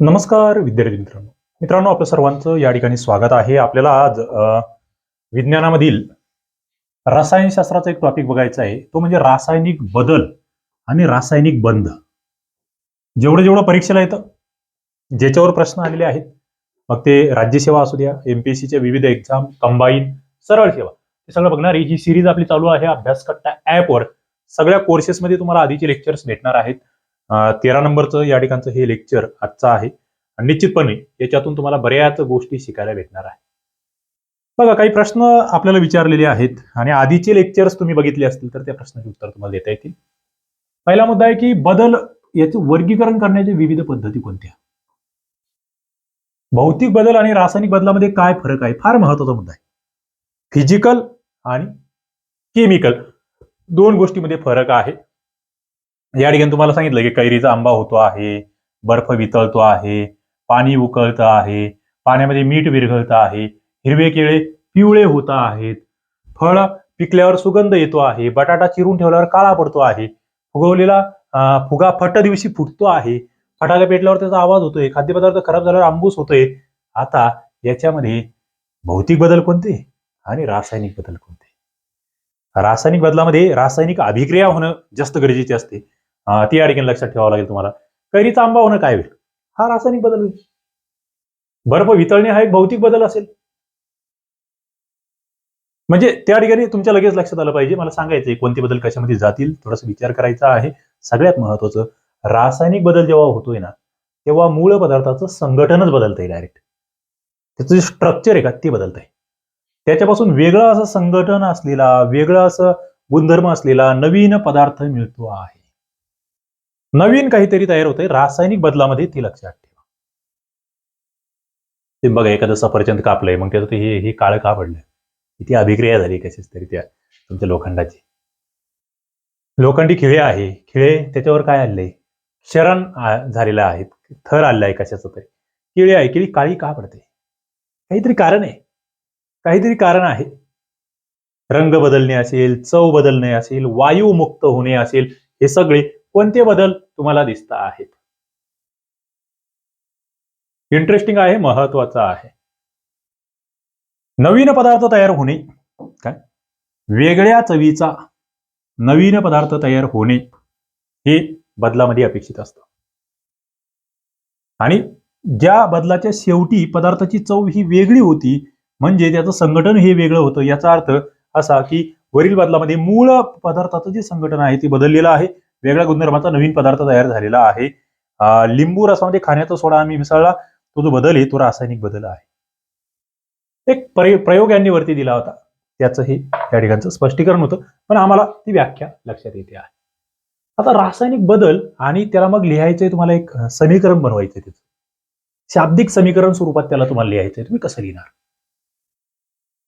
नमस्कार विद्यार्थी मित्रांनो. मित्रांनो आपल्या सर्वांचं या ठिकाणी स्वागत आहे. आपल्याला आज विज्ञानामधील रसायनशास्त्राचा एक टॉपिक बघायचा आहे. तो म्हणजे रासायनिक बदल आणि रासायनिक बंध जेवढं जेवढं परीक्षेला येतं ज्याच्यावर प्रश्न आलेले आहेत मग ते राज्यसेवा असू द्या एमपीएससीच्या विविध एक्झाम कंबाईन सरळ सेवा. हे सगळं बघणारी ही सिरीज आपली चालू आहे. अभ्यासकट्टा ऍपवर सगळ्या कोर्सेसमध्ये तुम्हाला आधीचे लेक्चर्स भेटणार आहेत. तेरा नंबरचं या ठिकाणचं हे लेक्चर आजचं आहे. आणि निश्चितपणे याच्यातून तुम्हाला बऱ्याच गोष्टी शिकायला भेटणार आहे. बघा काही प्रश्न आपल्याला विचारलेले आहेत आणि आधीचे लेक्चर्स तुम्ही बघितले असतील तर त्या प्रश्नाचे उत्तर तुम्हाला देता येतील. पहिला मुद्दा आहे की बदल याचे वर्गीकरण करण्याच्या विविध पद्धती कोणत्या? भौतिक बदल आणि रासायनिक बदलामध्ये काय फरक आहे? फार महत्त्वाचा मुद्दा आहे. फिजिकल आणि केमिकल दोन गोष्टीमध्ये फरक आहे. या ठिकाणी तुम्हाला सांगितलं की कैरीचा आंबा होतो आहे बर्फ वितळतो आहे पाणी उकळतं आहे पाण्यामध्ये मीठ विरघळतं आहे हिरवे केळे पिवळे होत आहेत फळ पिकल्यावर सुगंध येतो आहे बटाटा चिरून ठेवल्यावर काळा पडतो आहे फुगवलेला फुगा फट दिवशी फुटतो आहे फटाका पेटल्यावर त्याचा आवाज होतोय खाद्यपदार्थ खराब झाल्यावर आंबूस होतोय. आता याच्यामध्ये भौतिक बदल कोणते आणि रासायनिक बदल कोणते? रासायनिक बदलामध्ये रासायनिक अभिक्रिया होणं जास्त गरजेचे असते. ती या ठिकाणी लक्षात ठेवावं लागेल तुम्हाला. कैरीचा आंबा होणं काय होईल? हा रासायनिक बदल होईल. बर्फ वितळणे हा एक भौतिक बदल असेल. म्हणजे त्या ठिकाणी तुमच्या लगेच लक्षात आलं पाहिजे. मला सांगायचंय कोणते बदल कशामध्ये जातील? थोडासा विचार करायचा आहे. सगळ्यात महत्वाचं रासायनिक बदल जेव्हा होतोय ना तेव्हा मूळ पदार्थाचं संघटनच बदलतंय डायरेक्ट त्याचं जे स्ट्रक्चर आहे का ते बदलतंय. त्याच्यापासून वेगळं असं संघटन असलेला वेगळं असं गुणधर्म असलेला नवीन पदार्थ मिळतो आहे. नवीन काहीतरी तयार होतंय. रासायनिक बदलामध्ये ती लक्षात ठेवा. ते बघा एखादं सफरचंद कापलंय मग त्याचं हे हे काळ का पडलं किती अभिक्रिया झाली कशीच तरी त्या तुमच्या लोखंडाची. लोखंडी खिळे आहे. खिळे त्याच्यावर काय आले क्षरण झालेलं आहे. थर आलेला आहे कशाचं तरी. किळे आहे किळी काळी का पडते? काहीतरी कारण आहे. काहीतरी कारण आहे. रंग बदलणे असेल चव बदलणे असेल वायू मुक्त होणे असेल हे सगळे कोणते बदल तुम्हाला दिसत आहेत? इंटरेस्टिंग आहे महत्वाचं आहे. नवीन पदार्थ तयार होणे काय? वेगळ्या चवीचा नवीन पदार्थ तयार होणे हे बदलामध्ये अपेक्षित असतं. आणि ज्या बदलाच्या शेवटी पदार्थाची चव ही वेगळी होती म्हणजे त्याचं संघटन हे वेगळं होतं. याचा अर्थ असा की वरील बदलामध्ये मूळ पदार्थाचं जे संघटन आहे ते बदललेलं आहे. वेगळ्या गुणधर्माचा नवीन पदार्थ तयार झालेला आहे. लिंबू रसामध्ये खाण्याचा सोडा आम्ही मिसळला. तो जो बदल आहे तो रासायनिक बदल आहे. एक प्रयोग यांनी वरती दिला होता. त्याचं हे या ठिकाणचं स्पष्टीकरण होतं. पण आम्हाला ती व्याख्या लक्षात येते आहे. आता रासायनिक बदल आणि त्याला मग लिहायचंय तुम्हाला एक समीकरण बनवायचंय त्याचं शाब्दिक समीकरण स्वरूपात त्याला तुम्हाला लिहायचंय तुम्ही कसं लिहिणार?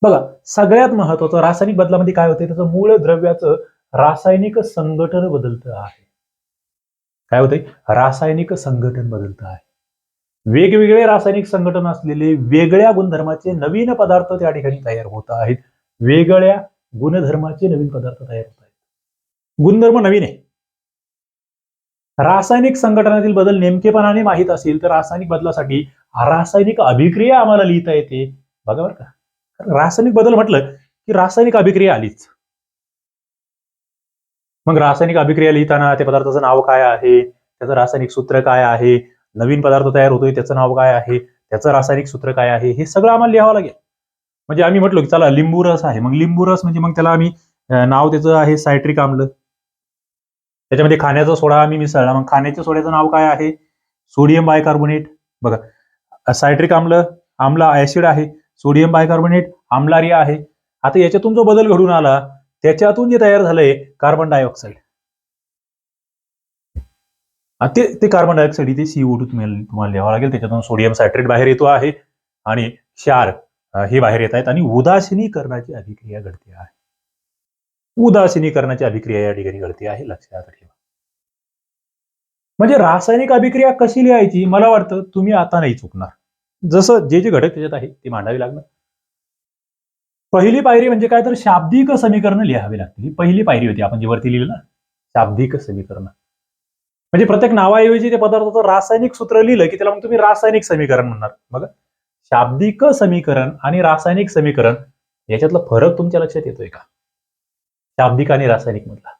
बघा सगळ्यात महत्वाचं रासायनिक बदलामध्ये काय होतं त्याचं मूळ द्रव्याचं रासायनिक संघटन बदलतं आहे. काय होतंय? रासायनिक संघटन बदलतं आहे. वेगवेगळे रासायनिक संघटन असलेले वेगळ्या गुणधर्माचे नवीन पदार्थ त्या ठिकाणी तयार होत आहेत. वेगळ्या गुणधर्माचे नवीन पदार्थ तयार होत आहेत. गुणधर्म नवीन आहे. रासायनिक संघटनातील बदल नेमकेपणाने माहीत असेल तर रासायनिक बदलासाठी रासायनिक अभिक्रिया आम्हाला लिहिता येते. बघा बरं का. कारण रासायनिक बदल म्हटलं की रासायनिक अभिक्रिया आलीच. मग रासायनिक अभिक्रिया लिहिताना त्या पदार्थाचं नाव काय आहे? त्याचं रासायनिक सूत्र काय आहे? नवीन पदार्थ तयार होतोय त्याचं नाव काय आहे? त्याचं रासायनिक सूत्र काय आहे? हे सगळं आम्हाला लिहावं लागेल. म्हणजे आम्ही म्हटलो की चला लिंबू रस आहे. मग लिंबू रस म्हणजे मग त्याला आम्ही नाव त्याचं आहे सायट्रिक आम्ल. त्याच्यामध्ये खाण्याचा सोडा आम्ही मिसळला. मग खाण्याच्या सोड्याचं नाव काय आहे? Sodium bicarbonate. बघा सायट्रिक आम्ल आम्ल ऍसिड आहे. सोडियम बायकार्बोनेट आम्लारिया आहे. आता याच्यातून जो बदल घडून आला त्याच्यातून जे तयार झालंय कार्बन डायऑक्साईड ते ते कार्बन डायऑक्साईड इथे सीओ टू तुम्हाला तुम्हाला लिहावं लागेल. त्याच्यातून सोडियम सायट्रेट बाहेर येतो आहे आणि क्षार हे बाहेर येत आहेत आणि उदासीनीकरणाची अभिक्रिया घडते आहे. उदासीनीकरणाची अभिक्रिया या ठिकाणी घडते आहे. लक्षात ठेवा म्हणजे रासायनिक अभिक्रिया कशी लिहायची? मला वाटतं तुम्ही आता नाही चुकणार. जसं जे जे घटक त्याच्यात आहे ते मांडावे लागणार. पहिली पायरी म्हणजे काय? तर शाब्दिक समीकरण लिहावी लागतील. ही पहिली पायरी होती. आपण जी वरती लिहिलं ना शाब्दिक समीकरण. म्हणजे प्रत्येक नावाऐवजी ते पदार्थाचं रासायनिक सूत्र लिहिलं की त्याला मग तुम्ही रासायनिक समीकरण म्हणणार. बघा. शाब्दिक समीकरण आणि रासायनिक समीकरण याच्यातला फरक तुमच्या लक्षात येतोय का? शाब्दिक आणि रासायनिक मधला.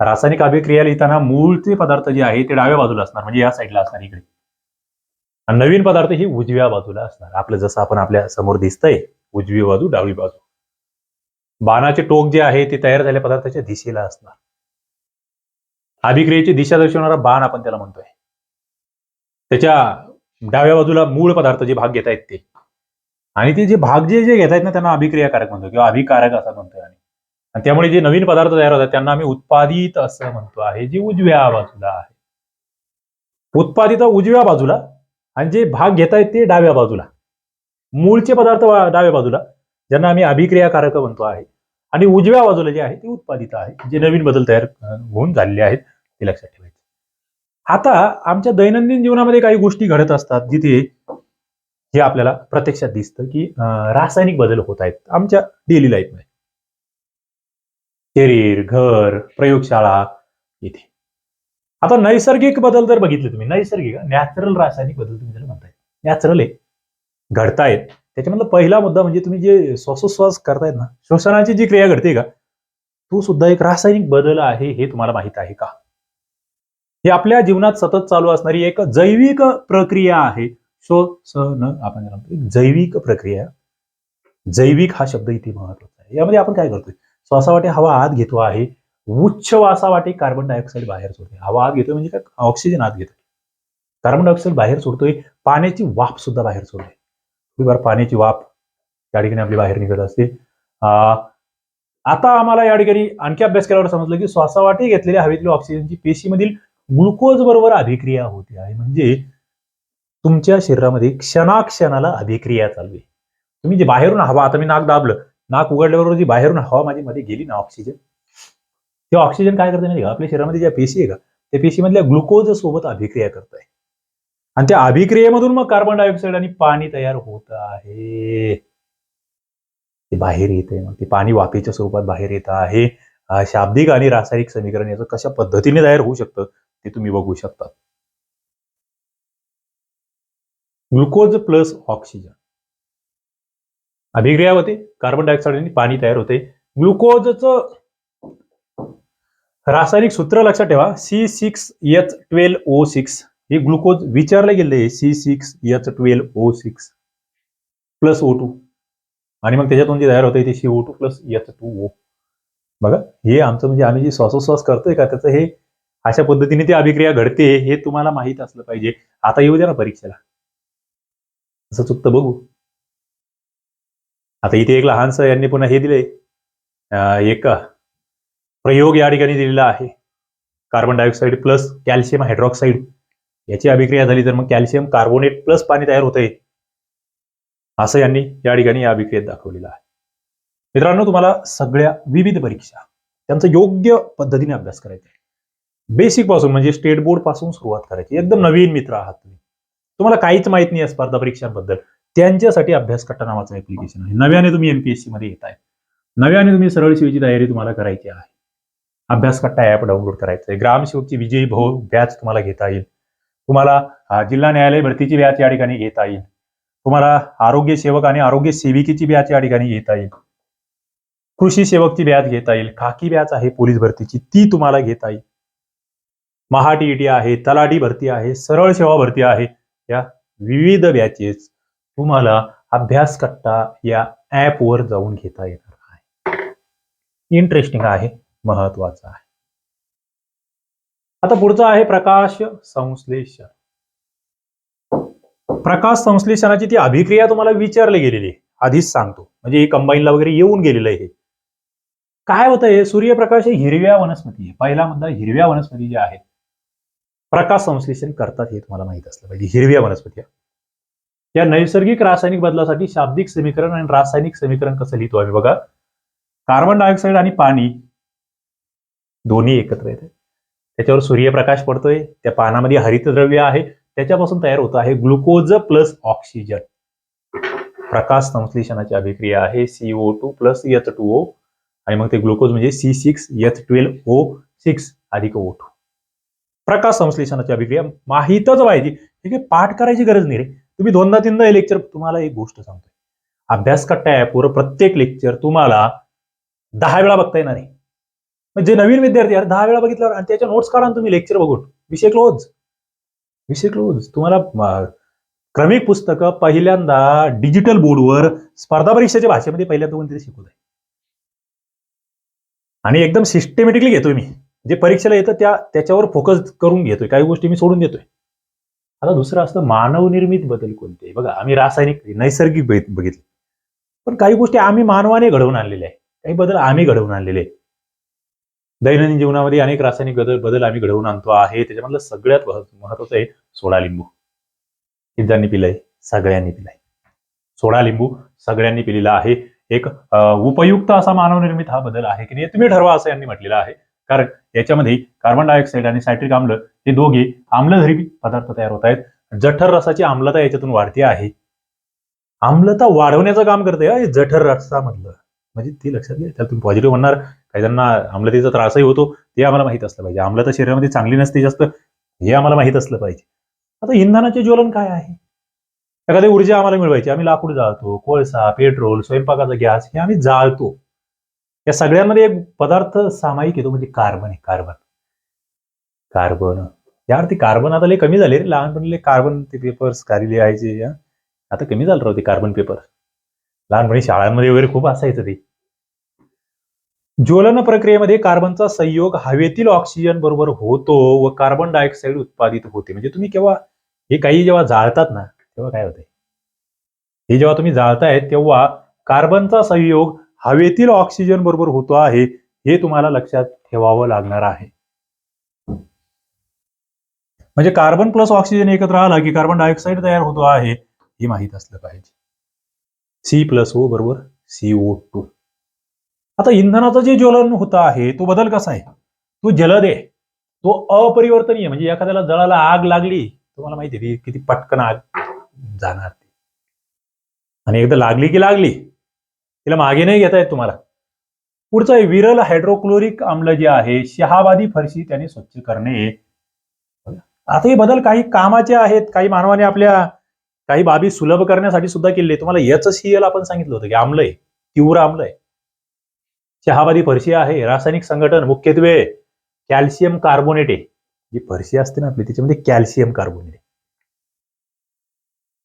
रासायनिक अभिक्रिया लिहिताना मूळचे पदार्थ जे आहे ते डाव्या बाजूला असणार म्हणजे या साईडला असणार इकडे. नवीन पदार्थ ही उजव्या बाजूला असणार. आपलं जसं आपण आपल्यासमोर दिसतंय उजवी बाजू डावी बाजू. बाणाचे टोक जे आहे ते तयार झालेल्या पदार्थाच्या दिशेला असणार. अभिक्रियेची दिशा दर्शवणारा बाण आपण त्याला म्हणतोय. त्याच्या डाव्या बाजूला मूळ पदार्थ जे भाग घेत आहेत ते. आणि ते जे भाग जे जे घेत आहेत ना त्यांना अभिक्रियाकारक म्हणतो किंवा अभिकारक असं म्हणतोय आणि आणि त्यामुळे जे नवीन पदार्थ तयार होतात त्यांना आम्ही उत्पादित असं म्हणतो आहे जे उजव्या बाजूला आहे. उत्पादित उजव्या बाजूला आणि जे भाग घेत आहेत ते डाव्या बाजूला. मूळचे पदार्थ डाव्या बाजूला ज्यांना आम्ही अभिक्रियाकारक म्हणतो आहे. आणि उजव्या बाजूला जे आहे ते उत्पादित आहे. जे नवीन बदल तयार होऊन झालेले आहेत ते लक्षात ठेवायचे. आता आमच्या दैनंदिन जीवनामध्ये काही गोष्टी घडत असतात जिथे हे आपल्याला प्रत्यक्षात दिसतं की रासायनिक बदल होत आहेत आमच्या डेली लाईफमध्ये शरीर घर प्रयोगशाळा इथे. आता नैसर्गिक बदल जर बघितले तुम्ही नैसर्गिक नॅचरल रासायनिक बदल तुम्ही जर म्हणताय नॅचरल आहे. घडतायत. त्याच्यामधला पहिला मुद्दा म्हणजे तुम्ही जे श्वासोश्वास करतायत ना श्वसनाची जी क्रिया घडते का तो सुद्धा एक रासायनिक बदल आहे हे तुम्हाला माहीत आहे का? ही आपल्या जीवनात सतत चालू असणारी एक जैविक प्रक्रिया आहे. श्वसन आपण म्हणतो जैविक प्रक्रिया. जैविक हा शब्द इथे महत्त्वाचा आहे. यामध्ये आपण काय करतोय? श्वासावाटे हवा आत घेतो आहे. उच्च वासावाटे कार्बन डायऑक्साईड बाहेर सोडतोय. हवा आत घेतोय म्हणजे काय? ऑक्सिजन आत घेतोय. कार्बन डायऑक्साईड बाहेर सोडतोय. पाण्याची वाफ सुद्धा बाहेर सोडतोय. बार पाण्याची वाफ त्या ठिकाणी आपली बाहेर निघत असते. आता आम्हाला या ठिकाणी आणखी अभ्यास केल्यावर समजलं की श्वासावाटे घेतलेल्या हवेतल्या ऑक्सिजनची पेशीमधील ग्लुकोज बरोबर अभिक्रिया होते आहे. म्हणजे तुमच्या शरीरामध्ये क्षणाक्षणाला अभिक्रिया चालू आहे. तुम्ही जे बाहेरून हवा आता मी नाक दाबलं नाक उघडल्याबरोबर जी बाहेरून हवा माझी मध्ये गेली ना ऑक्सिजन ते ऑक्सिजन काय करते नाही का? आपल्या शरीरामध्ये ज्या पेशी आहे का त्या पेशीमधल्या ग्लुकोज सोबत अभिक्रिया करत आहे आणि त्या अभिक्रियेमधून मग कार्बन डायऑक्साईड आणि पाणी तयार होत आहे. ते बाहेर येते मग. ते पाणी वाफेच्या स्वरूपात बाहेर येत आहे. शाब्दिक आणि रासायनिक समीकरण याचं कशा पद्धतीने तयार होऊ शकतं ते तुम्ही बघू शकता. Glucose plus oxygen. अभिक्रिया होते कार्बन डायऑक्साईड आणि पाणी तयार होते. ग्लुकोजचं रासायनिक सूत्र लक्षात ठेवा. C six H twelve O six हे ग्लुकोज विचारले गेले C six H twelve O six plus O two. आणि मग त्याच्यातून जे तयार होते ते C O two plus H two O. बघा हे आमचं म्हणजे आम्ही जे श्वासोश्वास करतोय का त्याचं हे अशा पद्धतीने ती अभिक्रिया घडते हे तुम्हाला माहीत असलं पाहिजे. आता येऊ द्या ना परीक्षेला. असं चुकतं बघू. आता इथे एक लहानसं यांनी पुन्हा हे दिले. एक प्रयोग या ठिकाणी दिलेला आहे. Carbon dioxide plus calcium hydroxide. याची अभिक्रिया झाली तर मग कॅल्शियम कार्बोनेट प्लस पाणी तयार होतंय. असं यांनी या ठिकाणी या अभिक्रियेत दाखवलेलं आहे. मित्रांनो तुम्हाला सगळ्या विविध परीक्षा त्यांचा योग्य पद्धतीने अभ्यास करायचा आहे. बेसिकपासून म्हणजे स्टेट बोर्डपासून सुरुवात करायची. एकदम नवीन मित्र आहात तुम्ही. तुम्हाला काहीच माहीत नाही स्पर्धा परीक्षांबद्दल. त्यांच्यासाठी अभ्यास कट्टा नावाचं ऍप्लिकेशन आहे. नव्याने तुम्ही एमपीएससी मध्ये येत आहे. नव्याने तुम्ही सरळ सेवेची तयारी तुम्हाला करायची आहे. अभ्यास कट्टा ऍप डाउनलोड करायचं आहे ग्रामसेवकची विजयी भाऊ बॅच तुम्हाला घेता येईल. तुम्हाला जिल्हा न्यायालय भरतीची बॅच या ठिकाणी घेता येईल. तुम्हाला आरोग्य सेवक आणि आरोग्य सेविकेची बॅच या ठिकाणी घेता येईल. कृषी सेवकची बॅच घेता येईल. खाकी बॅच आहे पोलीस भरतीची ती तुम्हाला घेता येईल. महाटीईटी आहे तलाठी भरती आहे सरळ सेवा भरती आहे. या विविध बॅचेस तुम्हाला अभ्यास कट्टा या ऍपवर जाऊन घेता येणार आहे. इंटरेस्टिंग आहे महत्वाचं आहे. आता पुढचं आहे प्रकाश संश्लेषण. प्रकाश संश्लेषणाची ती अभिक्रिया तुम्हाला विचारली गेलेली आहे. आधीच सांगतो. म्हणजे हे कंबाईनला वगैरे येऊन गेलेलं आहे हे. काय होतंय सूर्यप्रकाश हे हिरव्या वनस्पती आहे. पहिला मुद्दा हिरव्या वनस्पती ज्या आहेत प्रकाश संश्लेषण करतात हे तुम्हाला माहीत असलं पाहिजे. हिरव्या वनस्पती या नैसर्गिक रासायनिक बदलासाठी शाब्दिक समीकरण आणि रासायनिक समीकरण कसं लिहितो आम्ही बघा? कार्बन डायऑक्साईड आणि पाणी दोन्ही एकत्र येते त्याच्यावर सूर्यप्रकाश पडतोय त्या पानामध्ये हरितद्रव्य आहे त्याच्यापासून तयार होत आहे ग्लुकोज प्लस ऑक्सिजन. प्रकाश संश्लेषणाची अभिक्रिया आहे CO two plus H two O आणि मग ते ग्लुकोज म्हणजे C six H twelve O six अधिक ओ टू प्रकाश संश्लेषणाची अभिक्रिया माहीतच पाहिजे. ठीक आहे पाठ करायची गरज नाही रे. तुम्ही दोनदा तीनदा हे लेक्चर तुम्हाला एक गोष्ट सांगतोय. अभ्यास कट्टा ॲपवर प्रत्येक लेक्चर तुम्हाला दहा वेळा बघता येणार नाही जे नवीन विद्यार्थी आहेत दहा वेळा बघितल्यावर आणि त्याच्या नोट्स काढा तुम्ही लेक्चर बघून. विषय क्लोज विषय क्लोज तुम्हाला क्रमिक पुस्तकं पहिल्यांदा डिजिटल बोर्डवर स्पर्धा परीक्षेच्या भाषेमध्ये पहिल्यांदा कोणतरी शिकवत आहे आणि एकदम सिस्टमॅटिकली घेतोय मी. जे परीक्षेला येतं त्या त्याच्यावर फोकस करून घेतोय. काही गोष्टी मी सोडून देतोय. आता दुसरं असतं मानवनिर्मित बदल कोणते? बघा आम्ही रासायनिक नैसर्गिक बघितले. पण काही गोष्टी आम्ही मानवाने घडवून आणलेल्या आहे काही बदल आम्ही घडवून आणलेले आहे. दैनंदिन जीवनामध्ये अनेक रासायनिक बदल बदल आम्ही घडवून आणतो आहे. त्याच्यामधलं सगळ्यात महत्वाचं आहे सोडा लिंबू. किती पिलंय सगळ्यांनी पिलंय. सोडा लिंबू सगळ्यांनी पिलेला आहे. एक उपयुक्त असा मानवनिर्मित हा बदल आहे की नाही तुम्ही ठरवा असं यांनी म्हटलेलं आहे. कारण याच्यामध्ये कार्बन डायऑक्साईड आणि सायट्रिक आम्ल हे दोघे आम्लधरी पदार्थ तयार होत आहेत. जठर रसाची आम्लता याच्यातून वाढते आहे. आम्लता वाढवण्याचं काम करते जठर रसामधलं. म्हणजे ते लक्षात घ्या. त्याला तुम्ही पॉझिटिव्ह म्हणणार. काही जणांना आम्लतेचा त्रासही होतो. ते आम्हाला माहीत असलं पाहिजे. आम्लता शरीरामध्ये चांगली नसते जास्त हे आम्हाला माहीत असलं पाहिजे. आता इंधनाचे ज्वलन काय आहे? एखादी ऊर्जा आम्हाला मिळवायची. आम्ही लाकूड जाळतो कोळसा पेट्रोल स्वयंपाकाचा गॅस हे आम्ही जाळतो. या सगळ्यांमध्ये एक पदार्थ सामायिक येतो म्हणजे कार्बन आहे. कार्बन. कार्बन. यावरती कार्बन आता लय कमी झाले रे. लहानपणी कार्बन ते पेपर्स कारी लिहायचे आता कमी झालं राहते कार्बन पेपर लहानपणी शाळांमध्ये वगैरे खूप असायचं ते. ज्वलन प्रक्रियेमध्ये कार्बनचा संयोग हवेतील ऑक्सिजन बरोबर होतो व कार्बन डायऑक्साईड उत्पादित होते. म्हणजे तुम्ही केव्हा हे काही जेव्हा जाळतात ना तेव्हा काय होतंय? हे जेव्हा तुम्ही जाळताय तेव्हा कार्बनचा संयोग हवेतील ऑक्सिजन बरोबर होतो आहे हे तुम्हाला लक्षात ठेवावं लागणार आहे. म्हणजे कार्बन प्लस ऑक्सिजन एकत्र आला की कार्बन डायऑक्साईड तयार होतो आहे हे माहीत असलं पाहिजे. सी प्लस ओ बरोबर सी ओ टू आता इंधनाचं जे ज्वलन होत आहे तो बदल कसा आहे? तो जलद आहे. तो अपरिवर्तनीय म्हणजे एखाद्याला जळाला आग लागली तुम्हाला माहिती आहे ती किती पटकन आग जाणार ती. आणि एकदा लागली की लागली तिला मागे नाही घेता येत तुम्हाला. पुढचं आहे विरल हायड्रोक्लोरिक आम्ल जे आहे शहाबादी फरशी त्याने स्वच्छ करणे. आता हे बदल काही कामाचे आहेत काही मानवाने आपल्या काही बाबी सुलभ करण्यासाठी सुद्धा केले. तुम्हाला याच सीएल आपण सांगितलं होतं की आम्ल आहे तीव्र आम्ल आहे चहाबादी फरशी आहे रासायनिक संघटन मुख्यत्वे कॅल्शियम कार्बोनेट. आहे जी फरशी असते ना आपली त्याच्यामध्ये कॅल्शियम कार्बोनेट. आहे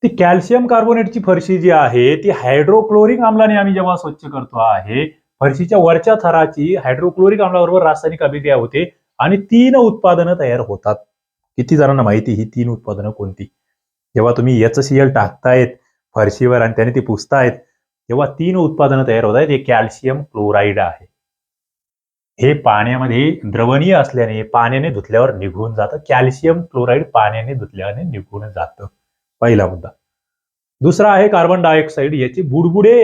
ती कॅल्शियम कार्बोनेटची फरशी जी आहे ती हायड्रोक्लोरिक आम्लाने आम्ही जेव्हा स्वच्छ करतो आहे फरशीच्या वरच्या थराची हायड्रोक्लोरिक आम्लाबरोबर रासायनिक अभिक्रिया होते आणि तीन उत्पादनं तयार होतात. किती जणांना माहिती ही तीन उत्पादनं कोणती? जेव्हा तुम्ही एच सी एल टाकतायत फरशीवर आणि त्याने ती पुसतायत तेव्हा तीन उत्पादनं तयार होत आहेत हे कॅल्शियम क्लोराईड आहे. हे पाण्यामध्ये द्रवणीय असल्याने पाण्याने धुतल्यावर निघून जातं. कॅल्शियम क्लोराईड पाण्याने धुतल्याने निघून जातं. पहिला मुद्दा. दुसरा आहे कार्बन डायऑक्साईड. याचे बुडबुडे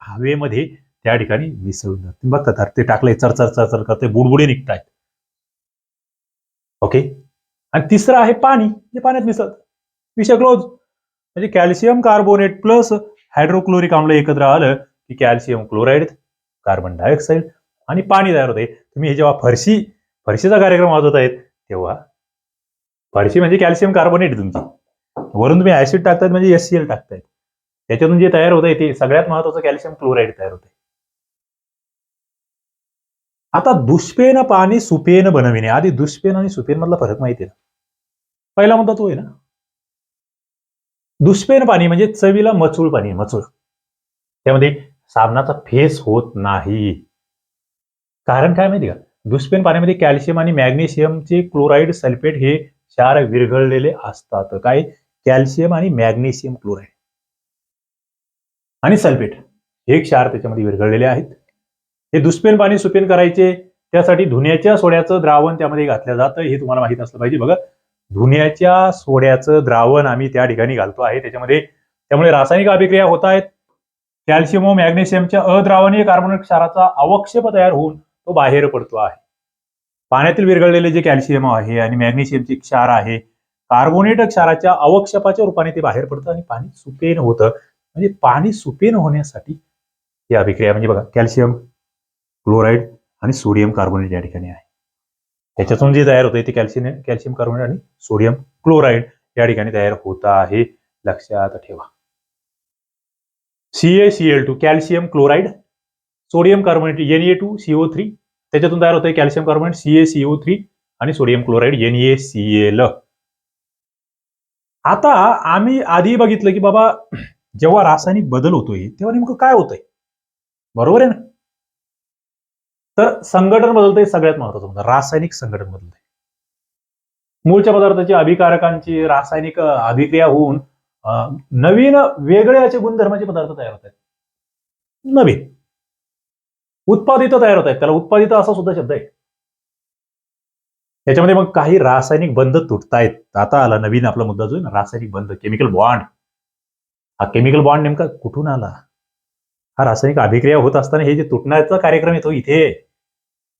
हवेमध्ये त्या ठिकाणी मिसळून जाते बघतात ते टाकले चरचर चरचर करते बुडबुडे निघतायत. ओके? आणि तिसरं आहे पाणी. जे पाण्यात मिसळतं. विषय क्लोज म्हणजे कॅल्शियम कार्बोनेट प्लस हायड्रोक्लोरिक आम्ल एकत्र आलं की कॅल्शियम क्लोराईड कार्बन डायऑक्साईड आणि पाणी तयार होते. तुम्ही हे जेव्हा फरशी फरशीचा कार्यक्रम वाजवत आहेत तेव्हा फरशी म्हणजे कॅल्शियम कार्बोनेट तुमची. वरून तुम्ही ऍसिड टाकतायत म्हणजे एस सी एल टाकतायत. त्याच्यातून जे तयार होत आहे ते सगळ्यात महत्वाचं कॅल्शियम क्लोराईड तयार होते आता दुष्पेन पाणी सुपेन बनविणे. आधी दुष्पेन आणि सुपेन मधला फरक माहिती आहे ना पहिला मुद्दा तो आहे ना. दुष्पेन पाणी म्हणजे चवीला मचूळ पाणी मचूळ. त्यामध्ये साबणाचा फेस होत नाही. कारण काय माहिती का? दुष्पेन पाण्यामध्ये कॅल्शियम आणि मॅग्नेशियमचे क्लोराईड सल्फेट हे क्षार विरघळलेले असतात. काय? कॅल्शियम आणि मॅग्नेशियम क्लोराईड. आणि सल्फेट हे क्षार त्याच्यामध्ये विरघळलेले आहेत. हे दुष्पेन पाणी सुपेन करायचे त्यासाठी धुण्याच्या सोड्याचं द्रावण त्यामध्ये घातलं जातं हे तुम्हाला माहीत असलं पाहिजे. बघा धुण्याच्या सोड्याचं द्रावण आम्ही त्या ठिकाणी घालतो आहे. त्याच्यामध्ये त्यामुळे रासायनिक अभिक्रिया होत आहेत. कॅल्शियम व मॅग्नेशियमच्या अद्रावणीय कार्बोनेट क्षाराचा अवक्षेप तयार होऊन तो बाहेर पडतो आहे. पाण्यातील विरघळलेले जे कॅल्शियम आहे आणि मॅग्नेशियमचे क्षार आहे कार्बोनेट क्षाराच्या अवक्षेपाच्या रूपाने ते बाहेर पडतं आणि पाणी सुपेन होतं. म्हणजे पाणी सुपेन होण्यासाठी ही अभिक्रिया म्हणजे बघा कॅल्शियम क्लोराईड आणि सोडियम कार्बोनेट या ठिकाणी आहे. त्याच्यातून जे तयार होते ते कॅल्शियम कॅल्शियम कार्बोनेट आणि सोडियम क्लोराईड या ठिकाणी तयार होत आहे. लक्षात ठेवा. CaCl2 calcium chloride sodium carbonate Na2 two CO three त्याच्यातून तयार होतंय कॅल्शियम कार्बोनेट CaCO3 थ्री आणि सोडियम क्लोराईड NaCl आता आम्ही आधी बघितलं की बाबा जेव्हा रासायनिक बदल होतोय तेव्हा नेमकं काय होतंय? बरोबर आहे ना? तर संघटन बदलतंय सगळ्यात महत्वाचं म्हणजे रासायनिक संघटन बदलतंय मूळच्या पदार्थाची अभिकारकांची रासायनिक अभिक्रिया होऊन नवीन वेगळे असे गुणधर्माचे पदार्थ तयार होत आहेत. नवीन. उत्पादित तयार होत आहेत. त्याला उत्पादित असा सुद्धा शब्द आहे. त्याच्यामध्ये मग काही रासायनिक बंध तुटतायत आता आला नवीन आपला मुद्दा जो रासायनिक बंध केमिकल बॉन्ड हा केमिकल बॉन्ड नेमका कुठून आला? हा रासायनिक अभिक्रिया होत असताना हे जे तुटण्याचा कार्यक्रम येतो इथे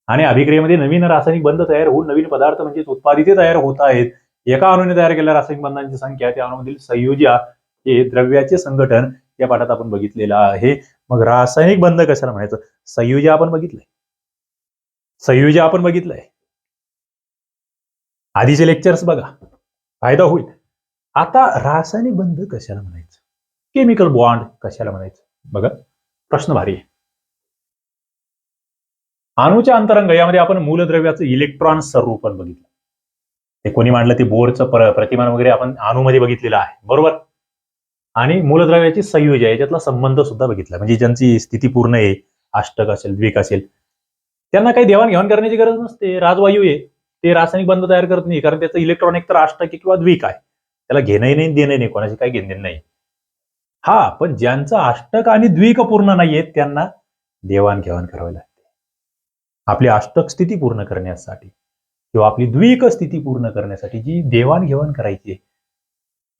आणि अभिक्रियेमध्ये नवीन रासायनिक बंध तयार होऊन नवीन पदार्थ म्हणजे उत्पादिते तयार होत आहेत. एका अणूने तयार केलेल्या रासायनिक बंधांची संख्या त्या अणूमधील संयोजा हे द्रव्याचे संघटन या पाठात आपण बघितलेलं आहे. मग रासायनिक बंध कशाला म्हणायचं? संयोजा आपण बघितलंय. संयोजा आपण बघितलंय. आधीचे लेक्चर्स बघा. फायदा होईल. आता रासायनिक बंध कशाला म्हणायचं? केमिकल बॉन्ड कशाला म्हणायचं? बघा. प्रश्न भारी आहे अणूच्या अंतरंग यामध्ये आपण मूलद्रव्याचं इलेक्ट्रॉन स्वरूपण बघितलं. ते कोणी मांडलं? ते बोरचं प्र- प्रतिमान वगैरे आपण अणूमध्ये बघितलेलं आहे. बरोबर? आणि मूलद्रव्याची संयोज आहे. याच्यातला संबंध सुद्धा बघितला. म्हणजे ज्यांची स्थिती पूर्ण आहे अष्टक असेल द्विक असेल त्यांना काही देवाणघेवाण करण्याची गरज नसते. राजवायू आहे. ते रासायनिक बंध तयार करत नाही. कारण त्याचं इलेक्ट्रॉनिक तर अष्टक आहे किंवा द्विक आहे. त्याला घेणंही नाही देणं नाही. कोणाची काही घेणं नाही. हा पण ज्यांचं अष्टक आणि द्विक पूर्ण नाहीयेत त्यांना देवाणघेवाण करावी लागते. आपली अष्टक स्थिती पूर्ण करण्यासाठी किंवा आपली द्विक स्थिती पूर्ण करण्यासाठी जी देवाणघेवाण करायची आहे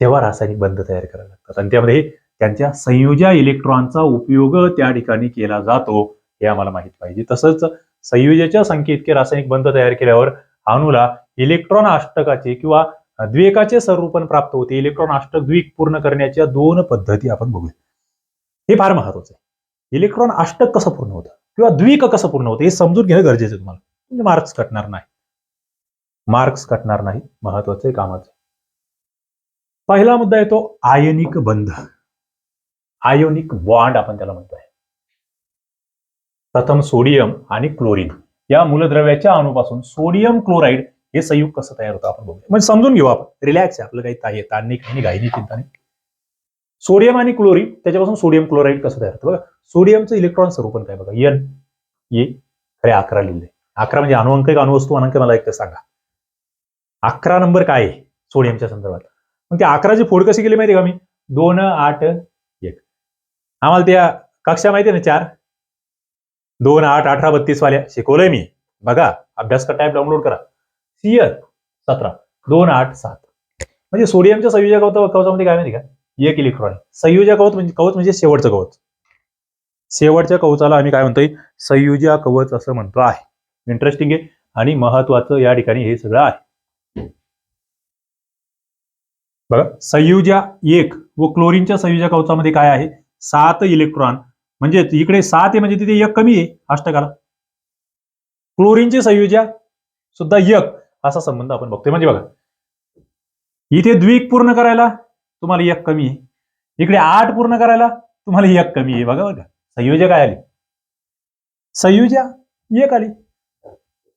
तेव्हा रासायनिक बंध तयार करावे लागतात. आणि त्यामध्ये त्यांच्या संयोज्या इलेक्ट्रॉनचा उपयोग त्या ठिकाणी केला जातो हे आम्हाला माहीत पाहिजे. तसंच संयोजाच्या संख्ये इतके रासायनिक बंध तयार केल्यावर अणूला इलेक्ट्रॉन अष्टकाचे किंवा द्विकाचे स्वरूपण प्राप्त होते. इलेक्ट्रॉन अष्टक द्विक पूर्ण करण्याच्या दोन पद्धती आपण बघूया. हे फार महत्वाचं आहे. इलेक्ट्रॉन अष्टक कसं पूर्ण होतं? किंवा द्विक कसं पूर्ण होतं? हे समजून घेणं गरजेचं आहे तुम्हाला. म्हणजे मार्क्स कटणार नाही. मार्क्स कटणार नाही. महत्वाचं आहे कामाचं पहिला मुद्दा येतो आयनिक बंध. आयोनिक बॉन्ड आपण त्याला म्हणतोय. प्रथम सोडियम आणि क्लोरीन. या मूलद्रव्याच्या अणूपासून सोडियम क्लोराईड हे संयुग कसं तयार होतं आपण बघूया. म्हणजे समजून घेऊ आपण. रिलॅक्स आहे आपलं काही ताई ताण नाही काही नाही घाई नाही चिंता नाही. सोडियम आणि क्लोरीन त्याच्यापासून सोडियम क्लोराईड कसं तयार होतं? बघा सोडियमचं इलेक्ट्रॉन स्वरूपण काय बघा. एन ये खरे अकरा लिहिले. अकरा म्हणजे अणुअंक एक अणुवस्तू अनंक मला एक सांगा. अकरा नंबर काय आहे? सोडियमच्या संदर्भात. मग ते अकराची फोड कशी केली माहिती का मी? दोन आठ एक. आम्हाला त्या कक्षा माहिती आहे ना चार? दोन आठ अठरा बत्तीस वाल्या शिकवलंय मी. बघा अभ्यास का टाईप डाउनलोड करा. सियर सतरा दोन आठ सात. म्हणजे सोडियमच्या संयोजक कवच कवचामध्ये काय माहिती का? एक इलेक्ट्रॉन संयोजक कवच म्हणजे कवच म्हणजे शेवटचं कवच. शेवटच्या कवचाला आम्ही काय म्हणतोय? संयोजा कवच असं म्हणतो आहे. इंटरेस्टिंग आहे. आणि महत्वाचं या ठिकाणी हे सगळं आहे. बघा संयुजा एक व क्लोरीनच्या संयुजा कवचामध्ये काय आहे? सात इलेक्ट्रॉन. म्हणजे इकडे सात आहे म्हणजे तिथे एक कमी आहे. अष्टकाला क्लोरीनची संयुजा सुद्धा एक. असा संबंध आपण बघतोय. म्हणजे बघा इथे द्विक पूर्ण करायला तुम्हाला एक कमी आहे. इकडे आठ पूर्ण करायला तुम्हाला एक कमी आहे. बघा बघा संयोजक काय आली? संयोजा एक आली.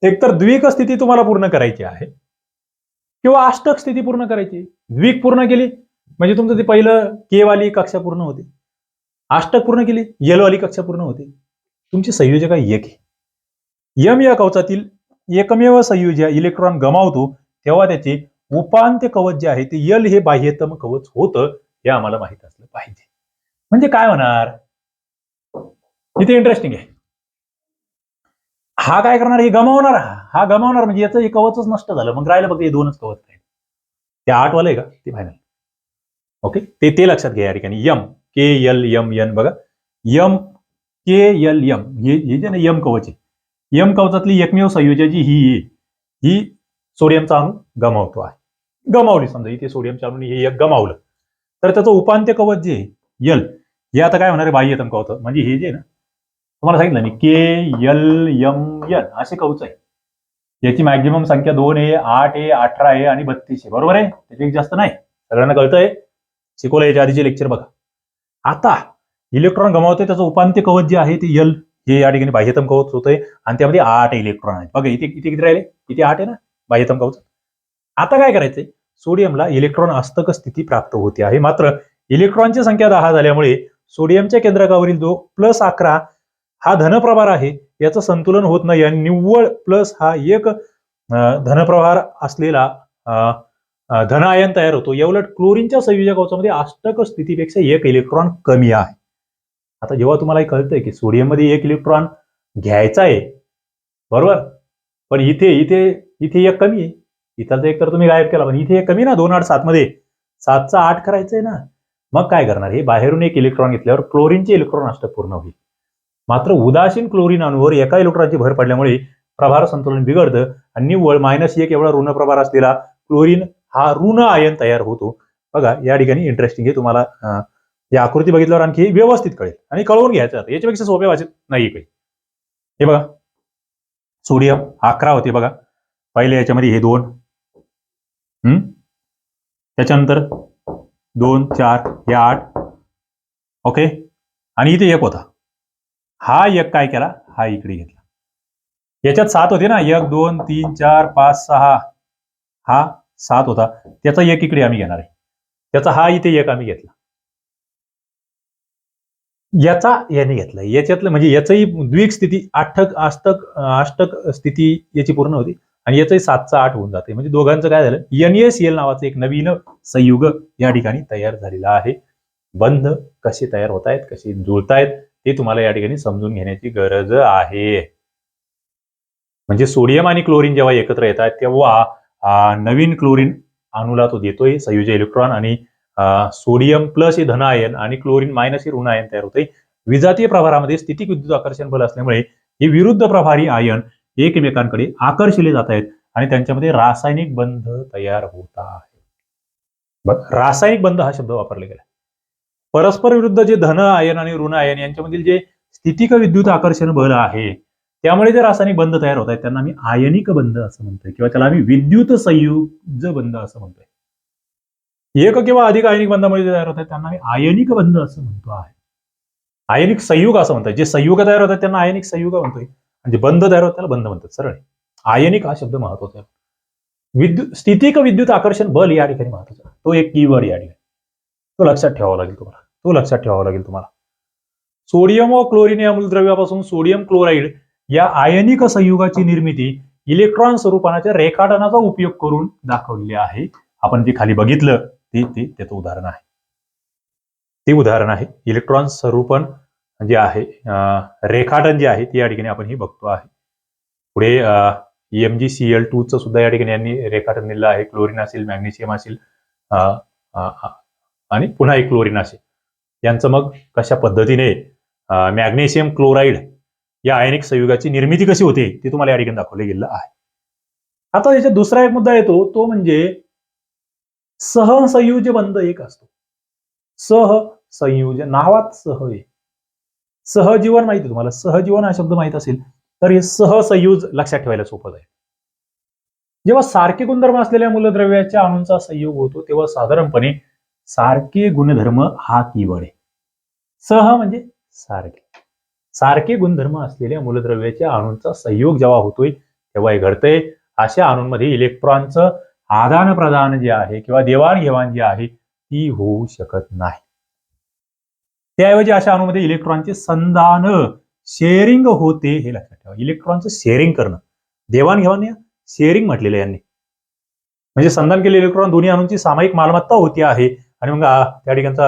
एकतर द्विक स्थिती तुम्हाला पूर्ण करायची आहे किंवा अष्टक स्थिती पूर्ण करायची. द्विक पूर्ण केली म्हणजे तुमचं ते पहिलं के वाली कक्षा पूर्ण होते. अष्टक पूर्ण केली येलो वाली कक्षा पूर्ण होते. तुमची संयोजक आहे एक आहे. यम या कवचातील एकमेव संयोज्य इलेक्ट्रॉन गमावतो तेव्हा त्याचे उपांत्य कवच जे आहे ते यल हे बाह्यतम कवच होतं हे आम्हाला माहीत असलं पाहिजे. म्हणजे काय होणार? इथे इंटरेस्टिंग आहे. हा काय करणार? हे गमावणार हा. हा गमावणार म्हणजे याचं हे कवचच नष्ट झालं. मग राहिलं फक्त हे दोनच कवच राहिले ते आठवालं आहे का? ते फायनल ओके ते ते लक्षात घ्या या ठिकाणी. M K L M N. बघा. M K L M. हे जे ना यम कवच आहे. यम कवचातली एकमेव संयोजा जी ही ए ही सोडियमचा अणू गमावतो आहे. गमावली समजा इथे सोडियमच्या अणूने हे एक गमावलं. तर त्याचं उपांत्य कवच जे यल हे आता काय होणार आहे? बाह्यतम कवच. म्हणजे हे जे आहे ना तुम्हाला सांगितलं मी के यल यम यन असे कवच आहे. याची मॅक्झिमम संख्या दोन आहे आठ आहे अठरा आहे आणि बत्तीस आहे. बरोबर आहे? त्यापेक्षा जास्त नाही. सगळ्यांना कळतंय? शिकवलं याच्या आधीचे लेक्चर बघा. आता इलेक्ट्रॉन गमावतोय त्याचं उपांत्य कवच जे आहे ते यल हे या ठिकाणी बाह्यतम कवच होतंय आणि त्यामध्ये आठ इलेक्ट्रॉन आहेत. बघा इथे इथे किती राहिले? इथे आठ आहे ना? बाह्यतम कवच. आता काय करायचंय? सोडियमला इलेक्ट्रॉन अस्तक स्थिती प्राप्त होते आहे. मात्र इलेक्ट्रॉनची संख्या दहा झाल्यामुळे सोडियमच्या केंद्रकावरील जो प्लस अकरा हा धनप्रभार आहे याचं संतुलन होत नाही आणि निव्वळ प्लस हा एक धनप्रभार असलेला धन आयन तयार होतो. या उलट क्लोरीनच्या संयोजक अष्टक स्थितीपेक्षा एक इलेक्ट्रॉन कमी आहे. आता जेव्हा तुम्हाला हे कळतंय की सोडियममध्ये एक इलेक्ट्रॉन घ्यायचा आहे बरोबर? पण इथे इथे इथे एक कमी आहे. इथं एक तर तुम्ही गायब केला पण इथे एक कमी आहे ना दोन आठ सात मध्ये. सातचा आठ करायचंय ना. मग काय करणार? हे बाहेरून एक इलेक्ट्रॉन घेतल्यावर क्लोरीनचे इलेक्ट्रॉन असतं पूर्ण होईल. मात्र उदासीन क्लोरीन अणूवर एका इलेक्ट्रॉनची भर पडल्यामुळे प्रभार संतुलन बिघडतं आणि निव्वळ मायनस एक एवढा ऋण प्रभार असलेला क्लोरीन हा ऋण आयन तयार होतो. बघा या ठिकाणी इंटरेस्टिंग आहे. तुम्हाला या आकृती बघितल्यावर आणखी व्यवस्थित कळेल. आणि कळवून घ्यायचं आता याच्यापेक्षा सोप्या वाचत नाही काही. हे बघा. सोडियम अकरा होते बघा. पहिले याच्यामध्ये हे दोन. हम्म? त्याच्यानंतर दोन चार हे आठ. ओके? आणि इथे एक होता. हा एक काय केला? हा इकडे घेतला. याच्यात सात होते ना. एक दोन तीन चार पाच सहा. हा सात होता. त्याचा एक इकडे आम्ही घेणार आहे. त्याचा हा इथे एक आम्ही घेतला. याचा याने घेतला याच्यातलं म्हणजे याचंही द्विक स्थिती आठक अष्टक अष्टक स्थिती याची पूर्ण होती आणि याचंही सातचा आठ होऊन जाते. म्हणजे दोघांचं काय झालं? एनएसएल नावाचं एक नवीन संयुग या ठिकाणी तयार झालेला आहे. बंध कसे तयार होत आहेत कसे जुळतायत ते तुम्हाला या ठिकाणी समजून घेण्याची गरज आहे. म्हणजे सोडियम आणि क्लोरीन जेव्हा एकत्र येतात तेव्हा नवीन क्लोरीन अणूला तो देतोय संयुज इलेक्ट्रॉन आणि सोडियम प्लस ही धन आयन आणि क्लोरीन मायनस ही ऋण आयन तयार होते विजातीय प्रभारामध्ये स्थितिक विद्युत आकर्षण बल असल्यामुळे हे विरुद्ध प्रभारी आयन एकमेकांकडे आकर्षिले जात आहेत आणि त्यांच्यामध्ये रासायनिक बंध तयार होत आहे. रासायनिक बंध हा शब्द वापरला गेला. परस्पर विरुद्ध जे धन आयन आणि ऋण आयन यांच्यामधील जे स्थितिक विद्युत आकर्षण बल आहे त्यामुळे जे रासायनिक बंध तयार होत आहेत त्यांना आम्ही आयनिक बंध असं म्हणतोय किंवा त्याला आम्ही विद्युत संयुज बंध असं म्हणतोय. एक किंवा अधिक आयनिक बंधामुळे जे तयार होतात त्यांना आयनिक बंध असं म्हणतो आहे. आयनिक संयुग असं म्हणतात. जे संयुग तयार होतात त्यांना आयनिक संयुग म्हणतोय. म्हणजे बंध तयार होतात त्याला बंध म्हणतात. सरळ आयनिक हा शब्द महत्त्वाचा आहे. विद्युत स्थितिक विद्युत आकर्षण बल या ठिकाणी महत्त्वाचा तो एक कीवर्ड या ठिकाणी. तो लक्षात ठेवावा लागेल तुम्हाला. तो लक्षात ठेवावा लागेल तुम्हाला. सोडियम व क्लोरीन या मूलद्रव्यापासून सोडियम क्लोराईड या आयनिक संयुगाची निर्मिती इलेक्ट्रॉन स्वरूपानाच्या रेखाटनाचा उपयोग करून दाखवलेली आहे. आपण जे खाली बघितलं ती ती त्याचं उदाहरण आहे. ती उदाहरण आहे. इलेक्ट्रॉन स्वरूपण जे आहे रेखाटन जे आहे ते या ठिकाणी आपण हे बघतो आहे. पुढे एम जी सी एल टूचं सुद्धा या ठिकाणी यांनी रेखाटन दिलेलं आहे. क्लोरीन असेल मॅग्नेशियम असेल आणि पुन्हा एक क्लोरीन असेल. यांचं मग कशा पद्धतीने मॅग्नेशियम क्लोराईड या आयनिक संयुगाची निर्मिती कशी होते ते तुम्हाला या ठिकाणी दाखवले गेलेलं आहे. आता याच्यात दुसरा एक मुद्दा येतो तो म्हणजे सहसंयुज बंद एक असतो. सह संयुज नावात सह आहे सहजीवन माहिती आहे तुम्हाला. सहजीवन हा शब्द माहीत असेल तर हे सहसंयुज लक्षात ठेवायला सोपं आहे जेव्हा सारखे गुणधर्म असलेल्या मूलद्रव्याच्या अणूंचा संयोग होतो तेव्हा साधारणपणे सारखे गुणधर्म हा कीवर्ड आहे. सह म्हणजे सारखे. सारखे गुणधर्म असलेल्या मूलद्रव्याच्या अणूंचा संयोग जेव्हा होतोय तेव्हा हे घडतंय. अशा अणूंमध्ये इलेक्ट्रॉनचं आदान प्रदान जे आहे किंवा देवाणघेवाण जी आहे ती होऊ शकत नाही. त्याऐवजी अशा अणूमध्ये इलेक्ट्रॉनचे संधान शेअरिंग होते हे लक्षात ठेवा. इलेक्ट्रॉनचं शेअरिंग करणं. देवाणघेवाण शेअरिंग म्हटलेलं आहे यांनी. म्हणजे संधान केलेले इलेक्ट्रॉन दोन्ही अणूंची सामायिक मालमत्ता होती आहे आणि मग त्या ठिकाणचा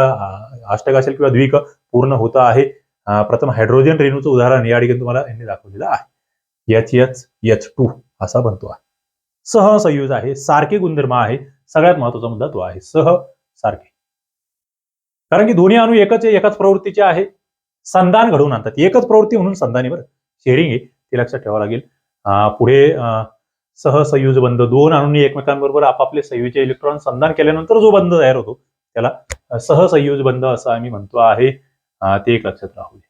अष्टक असेल किंवा द्विक पूर्ण होत आहे. प्रथम हायड्रोजन रेणूचं उदाहरण या ठिकाणी तुम्हाला यांनी दाखवलेलं आहे. एच एच एच टू असा बनतो आहे. सहसंयुज आहे सारखे गुणधर्म आहे सगळ्यात महत्त्वाचा मुद्दा तो आहे सह सारखे. कारण की दोन्ही अणू एकच आहे, एकाच प्रवृत्तीचे आहे संधान घडवून आणतात एकच प्रवृत्ती म्हणून संधानी बरं. शेअरिंग आहे ते लक्षात ठेवावं लागेल. पुढे सहसंयुज बंध दोन अणूंनी एकमेकांबरोबर आपापले संयुजे इलेक्ट्रॉन संधान केल्यानंतर जो बंध तयार होतो त्याला सहसंयुज बंध असं आम्ही म्हणतो आहे. ते एक लक्षात राहू दे.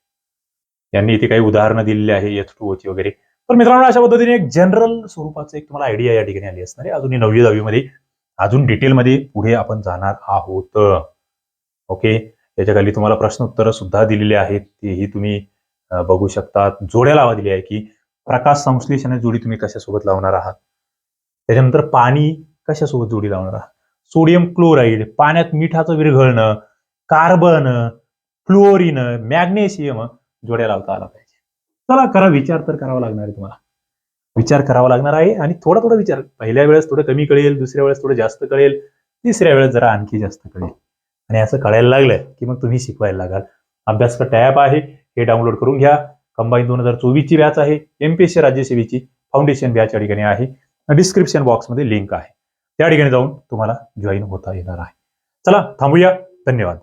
यांनी इथे काही उदाहरणं दिलेली आहे एच टू ओची वगैरे. तर मित्रांनो अशा पद्धतीने एक जनरल स्वरूपाचं एक तुम्हाला आयडिया या ठिकाणी आली असणार आहे. अजूनही नववी दहावीमध्ये अजून डिटेलमध्ये पुढे आपण जाणार आहोत. ओके याच्या खाली तुम्हाला प्रश्न उत्तरं सुद्धा दिलेली आहेत. तेही तुम्ही बघू शकता जोड्या लावा दिली आहे की प्रकाश संश्लेषण जोडी तुम्ही कशासोबत लावणार आहात? त्याच्यानंतर पाणी कशासोबत जोडी लावणार आहात? सोडियम क्लोराईड पाण्यात मिठाचं विरघळणं कार्बन फ्लोरिन मॅग्नेशियम जोड्या लावता आला पाहिजे. चला करा विचार तर करावा लागणार आहे तुम्हाला. विचार करावा लागणार आहे आणि थोडा थोडा विचार. पहिल्या वेळेस थोडं कमी कळेल दुसऱ्या वेळेस थोडं जास्त कळेल तिसऱ्या वेळेस जरा आणखी जास्त कळेल. आणि असं कळायला लागलं की मग तुम्ही शिकवायला लागाल. अभ्यास का टॅब आहे हे डाउनलोड करून घ्या. कंबाईन दोन हजार चोवीसची बॅच आहे एमपीएससी राज्यसेवेची फाउंडेशन बॅच या ठिकाणी आहे. डिस्क्रिप्शन बॉक्समध्ये लिंक आहे. त्या ठिकाणी जाऊन तुम्हाला जॉईन होता येणार आहे. चला थांबूया. धन्यवाद.